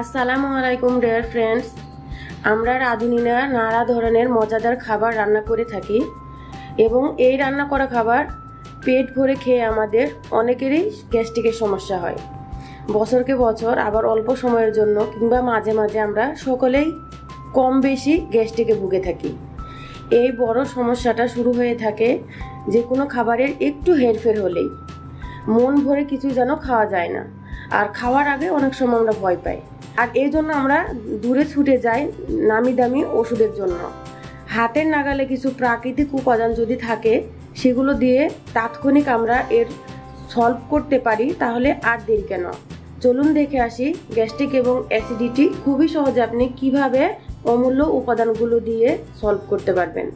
আসসালামু আলাইকুম dear friends আমরা রাঁধুনিরা নানা ধরনের মজাদার খাবার রান্না করে থাকি এবং এই রান্না করা খাবার পেট ভরে খেয়ে আমাদের অনেকেরই গ্যাস্ট্রিকের সমস্যা হয়। বছরকে বছর, আবার অল্প সময়ের জন্য কিংবা মাঝে মাঝে আমরা সকলেই কম বেশি গ্যাস্ট্রিকে ভুগে থাকি। এই বড় সমস্যাটা শুরু হয়ে থাকে যে কোনো খাবারের একটু হেরফের হলেই। মন ভরে কিছু যেন খাওয়া যায় না। আর খাওয়ার আগে অনেক সময় আমরা ভয় পাই। আর এই জন্য আমরা দূরে ছুটে যাই নামি দামি ওষুধের জন্য। হাতের নাগালে কিছু প্রাকৃতিক উপাদান যদি থাকে, সেগুলো দিয়ে তাৎক্ষণিক আমরা এর সলভ করতে পারি, তাহলে আর দেরি কেন? চলুন দেখে আসি গ্যাস্ট্রিক এবং অ্যাসিডিটি। খুবই সহজে আপনি কীভাবে অমূল্য উপাদানগুলো দিয়ে সলভ করতে পারবেন।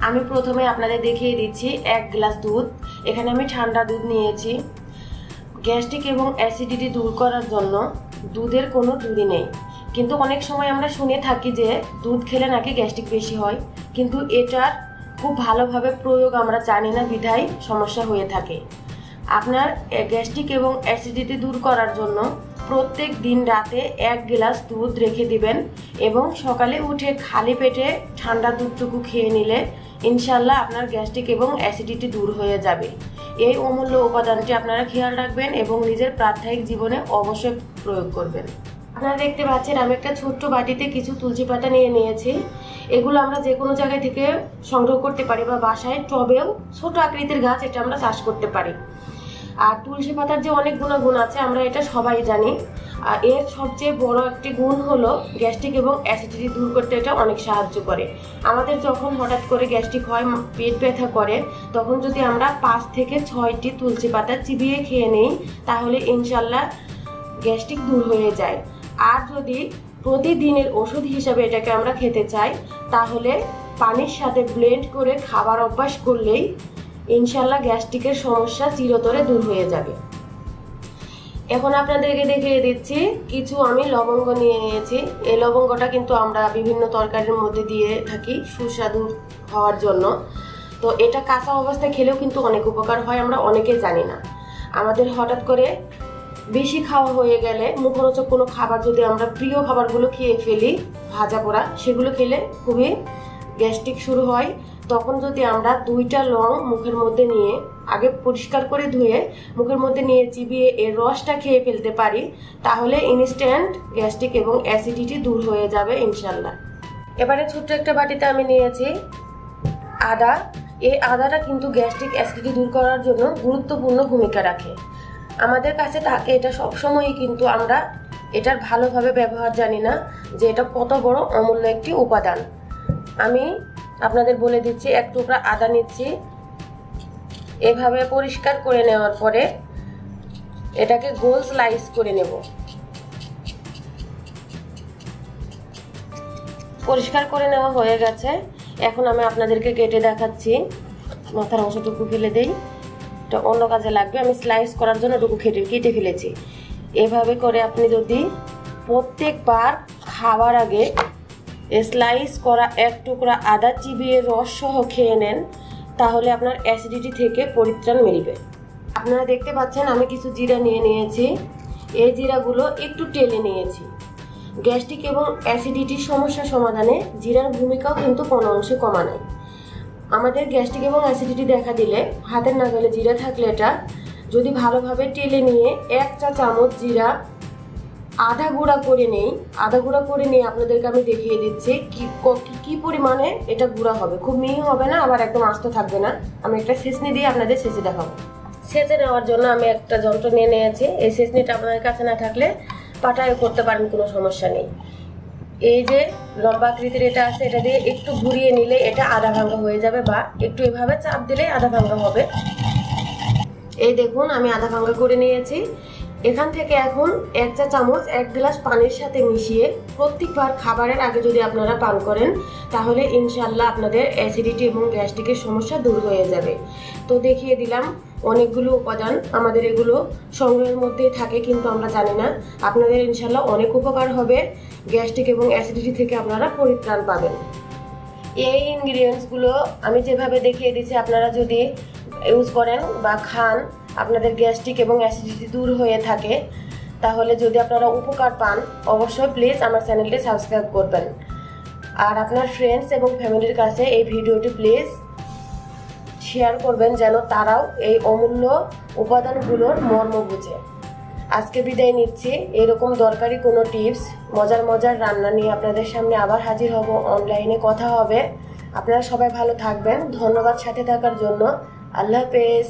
আমি প্রথমে আপনাদের দেখিয়ে দিচ্ছি এক গ্লাস দুধ। এখানে আমি ঠান্ডা দুধ নিয়েছি। গ্যাস্ট্রিক এবং অ্যাসিডিটি দূর করার জন্য দুধের কোনো জুড়ি নেই। কিন্তু অনেক সময় আমরা শুনে থাকি যে দুধ খেলে নাকি গ্যাস্ট্রিক বেশি হয়। কিন্তু এটার খুব ভালোভাবে প্রয়োগ আমরা জানি না, বিধায় সমস্যা হয়ে থাকে। আপনার গ্যাস্ট্রিক এবং অ্যাসিডিটি দূর করার জন্য প্রত্যেক দিন রাতে এক গ্লাস দুধ রেখে দিবেন এবং সকালে উঠে খালি পেটে ঠান্ডা দুধটুকু খেয়ে নিলে ইনশাল্লাহ আপনার গ্যাস্ট্রিক এবং অ্যাসিডিটি দূর হয়ে যাবে। এই অমূল্য উপাদানটি আপনারা খেয়াল রাখবেন এবং নিজের প্রাত্যহিক জীবনে অবশ্যই প্রয়োগ করবেন। আপনারা দেখতে পাচ্ছেন, আমি একটা ছোট্ট বাটিতে কিছু তুলসী পাতা নিয়ে নিয়েছি। এগুলো আমরা যে কোনো জায়গায় থেকে সংগ্রহ করতে পারি বা বাসায়, টবেও ছোট আকৃতির গাছ এটা আমরা চাষ করতে পারি। আর তুলসী পাতার যে অনেক গুণাগুণ আছে, আমরা এটা সবাই জানি। আর এর সবচেয়ে বড় একটি গুণ হলো গ্যাস্ট্রিক এবং অ্যাসিডিটি দূর করতে এটা অনেক সাহায্য করে। আমাদের যখন হঠাৎ করে গ্যাস্ট্রিক হয় পেট ব্যথা করে, তখন যদি আমরা পাঁচ থেকে ছয়টি তুলসী পাতা চিবিয়ে খেয়ে নিই, তাহলে ইনশাল্লাহ গ্যাস্ট্রিক দূর হয়ে যায়। আর যদি প্রতিদিনের ওষুধ হিসাবে এটাকে আমরা খেতে চাই, তাহলে পানির সাথে ব্লেন্ড করে খাবার অভ্যাস করলেই ইনশাল্লাহ গ্যাস্ট্রিকের সমস্যা চিরতরে দূর হয়ে যাবে। এখন আপনাদেরকে দেখিয়ে দিচ্ছি, কিছু আমি লবঙ্গ নিয়ে নিয়েছি। এই লবঙ্গটা কিন্তু আমরা বিভিন্ন তরকারির মধ্যে দিয়ে থাকি, সুস্বাদু হওয়ার জন্য। তো এটা কাঁচা অবস্থায় খেলেও কিন্তু অনেক উপকার হয়, আমরা অনেকে জানি না। আমাদের হঠাৎ করে বেশি খাওয়া হয়ে গেলে মুখরোচক কোনো খাবার যদি আমরা প্রিয় খাবারগুলো খেয়ে ফেলি, ভাজা পোড়া, সেগুলো খেলে খুবই গ্যাস্ট্রিক শুরু হয়, তখন যদি আমরা দুইটা লং মুখের মধ্যে নিয়ে আগে পরিষ্কার করে ধুয়ে মুখের মধ্যে নিয়ে চিবিয়ে এর রসটা খেয়ে ফেলতে পারি, তাহলে ইনস্ট্যান্ট গ্যাস্ট্রিক এবং অ্যাসিডিটি দূর হয়ে যাবে ইনশাল্লাহ এবারে ছোট্ট একটা বাটিতে আমি নিয়েছি আদা। এই আদাটা কিন্তু গ্যাস্ট্রিক অ্যাসিডিটি দূর করার জন্য গুরুত্বপূর্ণ ভূমিকা রাখে। আমাদের কাছে থাকে এটা সবসময়ই কিন্তু আমরা এটার ভালোভাবে ব্যবহার জানি না যে এটা কত বড় অমূল্য একটি উপাদান। আমি আপনাদের বলে দিচ্ছি, এক টুকরা আদা নিচ্ছি। এভাবে পরিষ্কার করে নেওয়ার পরে এটাকে গোল স্লাইস করে নেব। পরিষ্কার করে নেওয়া হয়ে গেছে। এখন আমি আপনাদেরকে কেটে দেখাচ্ছি। মাথার অংশটুকু ফেলে দেই। এটা অন্য কাজে লাগবে। আমি স্লাইস করার জন্য টুকু কেটে কেটে ফেলেছি। এভাবে করে আপনি যদি প্রত্যেকবার খাওয়ার আগে স্লাইস করা এক টুকরা আদা চিবিয়ে রস সহ খেয়ে নেন, তাহলে আপনার অ্যাসিডিটি থেকে পরিত্রাণ মিলবে। আপনারা দেখতে পাচ্ছেন, আমি কিছু জিরা নিয়ে নিয়েছি। এই জিরাগুলো একটু টেলে নিয়েছি। গ্যাস্ট্রিক এবং অ্যাসিডিটির সমস্যা সমাধানে জিরার ভূমিকাও কিন্তু কোনো অংশে কমা নাই। আমাদের গ্যাস্ট্রিক এবং অ্যাসিডিটি দেখা দিলে হাতের নাগালে জিরা থাকলে এটা যদি ভালোভাবে টেলে নিয়ে এক চা চামচ জিরা আধা গুঁড়া করে নেই, আধা গুঁড়া করে নিয়ে আপনাদেরকে আমি দেখিয়ে দিচ্ছি কি কি পরিমাণে এটা গুঁড়া হবে। খুব মিহি হবে না, আবার একদম আস্ত থাকবে না। আমি একটা সেচনি দিয়ে আপনাদের সেচে দেখাবো। সেচে নেওয়ার জন্য আমি একটা যন্ত্র নিয়ে নিয়েছি। এই সেচনিটা আপনাদের কাছে না থাকলে পাটায় করতে পারেন, কোনো সমস্যা নেই। এই যে লম্বা আকৃতির এটা আছে, এটা দিয়ে একটু ঘুরিয়ে নিলে এটা আধা ভাঙ্গা হয়ে যাবে বা একটু এভাবে চাপ দিলে আধা ভাঙ্গা হবে। এই দেখুন, আমি আধা ভাঙ্গা করে নিয়েছি। এখান থেকে এখন এক চা চামচ, এক গ্লাস পানির সাথে মিশিয়ে প্রত্যেকবার খাবারের আগে যদি আপনারা পান করেন, তাহলে ইনশাল্লাহ আপনাদের অ্যাসিডিটি এবং গ্যাস্ট্রিকের সমস্যা দূর হয়ে যাবে। তো দেখিয়ে দিলাম অনেকগুলো উপাদান, আমাদের এগুলো সংগ্রহের মধ্যেই থাকে কিন্তু আমরা জানি না। আপনাদের ইনশাল্লাহ অনেক উপকার হবে গ্যাস্ট্রিক এবং অ্যাসিডিটি থেকে আপনারা পরিত্রাণ পাবেন। এই ইনগ্রিডিয়েন্টসগুলো আমি যেভাবে দেখিয়ে দিচ্ছি, আপনারা যদি ইউজ করেন বা খান আপনাদের গ্যাস্ট্রিক এবং অ্যাসিডিটি দূর হয়ে থাকে, তাহলে যদি আপনারা উপকার পান, অবশ্যই প্লিজ আমার চ্যানেলটি সাবস্ক্রাইব করবেন। আর আপনার ফ্রেন্ডস এবং ফ্যামিলির কাছে এই ভিডিওটি প্লিজ শেয়ার করবেন যেন তারাও এই অমূল্য উপাদানগুলোর মর্ম বুঝে। আজকে বিদায় নিচ্ছি। এরকম দরকারি কোনো টিপস মজার মজার রান্না নিয়ে আপনাদের সামনে আবার হাজির হব অনলাইনে কথা হবে। আপনারা সবাই ভালো থাকবেন। ধন্যবাদ সাথে থাকার জন্য। আল্লাহ হাফেজ।